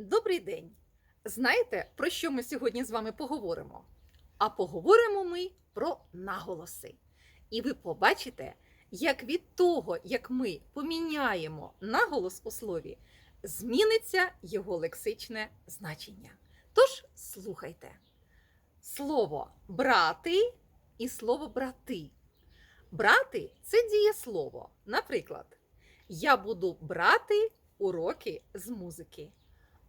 Добрий день! Знаєте, про що ми сьогодні з вами поговоримо? А поговоримо ми про наголоси. І ви побачите, як від того, як ми поміняємо наголос у слові, зміниться його лексичне значення. Тож слухайте. Слово брати і слово брати. Брати це дієслово. Наприклад, я буду брати уроки з музики.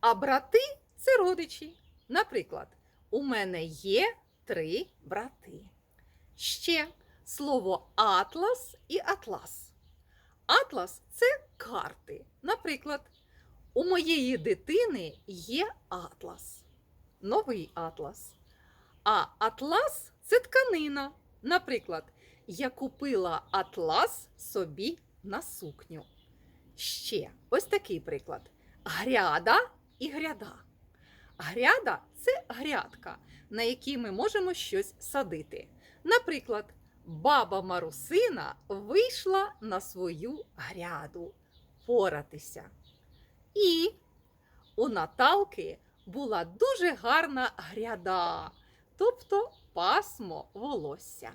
А брати це родичі. Наприклад, у мене є три брати. Ще слово атлас і атлас. Атлас це карти. Наприклад, у моєї дитини є атлас, новий атлас. А атлас це тканина. Наприклад, я купила атлас собі на сукню. Ще ось такий приклад: гряда і гряда. Гряда це грядка, на якій ми можемо щось садити. Наприклад, баба Марусина вийшла на свою гряду поратися. І у Наталки була дуже гарна гряда, тобто пасмо волосся.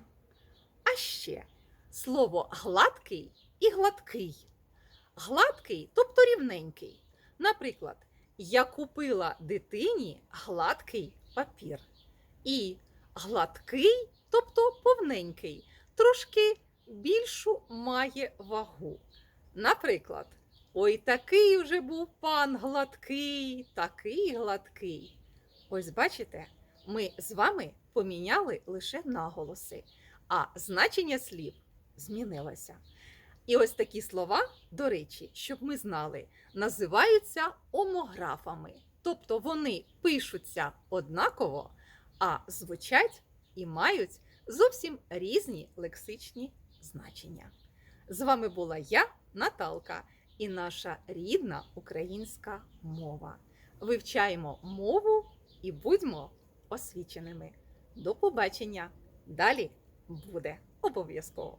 А ще слово гладкий і гладкий. Гладкий, тобто рівненький. Наприклад, я купила дитині гладкий папір. І гладкий, тобто повненький, трошки більшу має вагу. Наприклад, ой, такий вже був пан гладкий, такий гладкий. Ось бачите, ми з вами поміняли лише наголоси, а значення слів змінилося. І ось такі слова, до речі, щоб ми знали, називаються омографами. Тобто вони пишуться однаково, а звучать і мають зовсім різні лексичні значення. З вами була я, Наталка, і наша рідна українська мова. Вивчаємо мову і будьмо освіченими. До побачення! Далі буде обов'язково!